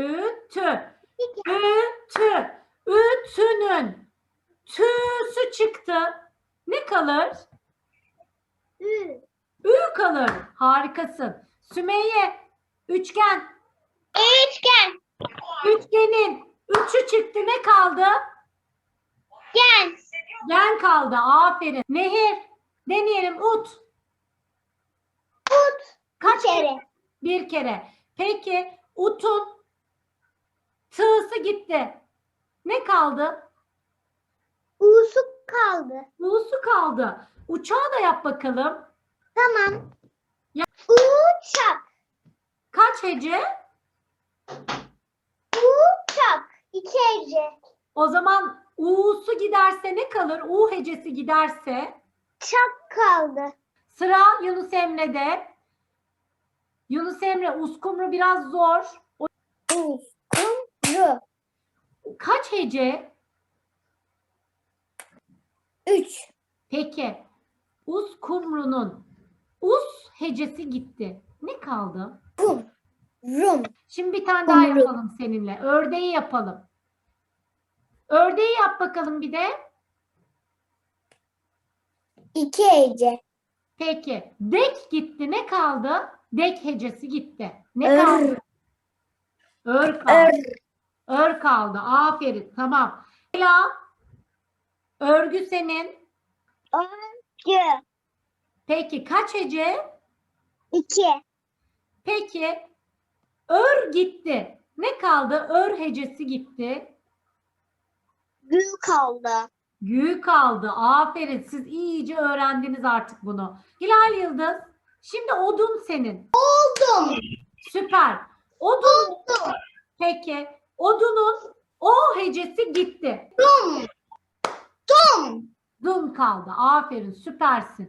Ütü. Ütü. Ütünün tüsü çıktı. Ne kalır? Ü. Ü kalır. Harikasın. Sümeyye. Üçgen. Üçgen. Üçgenin üçü çıktı. Ne kaldı? Gen. Gen kaldı. Aferin. Nehir. Deneyelim. Ut. Ut. Kaç kere. Bir kere. Peki utun gitti. Ne kaldı? U'su kaldı. U'su kaldı. Uçağı da yap bakalım. Tamam. Ya- Uçak. Kaç hece? Uçak. İki hece. O zaman U'su giderse ne kalır? U hecesi giderse Çak kaldı. sıra Yunus Emre'de. Yunus Emre uskumru biraz zor. Uskumru. Kaç hece? Üç. Peki uskumrunun us hecesi gitti. Ne kaldı? Kum. Rum. Şimdi bir tane daha Kumru. yapalım seninle. Ördeği yapalım. Ördeği yap bakalım bir de. İki hece. Peki. Dek gitti. Ne kaldı? Dek hecesi gitti. Ne Ör. kaldı? Ör kaldı. Ör kaldı. Aferin. Tamam. Ela. Örgü senin. Örgü. Peki kaç hece? İki. Peki. Ör gitti. Ne kaldı? Ör hecesi gitti. Gül kaldı. Gü kaldı. Aferin. Siz iyice öğrendiniz artık bunu. Hilal Yıldız. Şimdi odun senin. Oldum. Süper. Odun. Oldum. Peki. Odunun o hecesi gitti. Dum. Dum. Dun kaldı. Aferin. Süpersin.